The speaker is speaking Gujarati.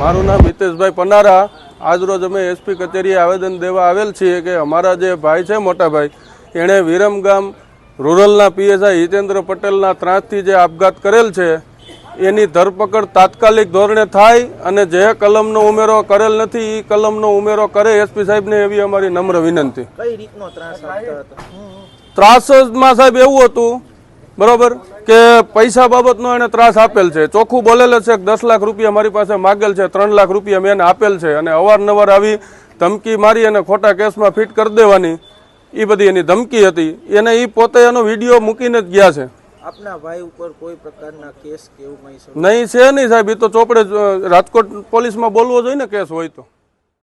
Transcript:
મારું નામ હિતેશભાઈ પનારા. આજરોજ અમે એસપી કચેરીએ આવેદન દેવા આવેલ છીએ કે અમારા જે ભાઈ છે મોટાભાઈ એણે વિરમગામ રૂરલના પીએસઆઈ હિતેન્દ્ર પટેલના ત્રાસથી જે આપઘાત કરેલ છે એની ધરપકડ તાત્કાલિક ધોરણે થાય અને જે કલમનો ઉમેરો કરેલ નથી એ કલમનો ઉમેરો કરે એસપી સાહેબને એવી અમારી નમ્ર વિનંતી. કઈ રીતનો ત્રાસ ત્રાસમાં સાહેબ એવું હતું બરોબર? કે પૈસા બાબતનો એને ત્રાસ આપેલ છે. ચોખ્ખું બોલેલ છે કે દસ લાખ રૂપિયા મારી પાસે માગેલ છે ત્રણ લાખ રૂપિયા મેં એને આપેલ છે. અને અવારનવાર આવી ધમકી મારી અને ખોટા કેસમાં ફિટ કરી દેવાની. એ બધી એની ધમકી હતી. એને એ પોતે એનો વીડિયો મૂકીને જ ગયા છે. આપના ભાઈ ઉપર કોઈ પ્રકારના કેસ કે એવું નહીં છે નહીં સાહેબ. એ તો ચોપડે રાજકોટ પોલીસમાં બોલવો જોઈએ ને કેસ હોય તો.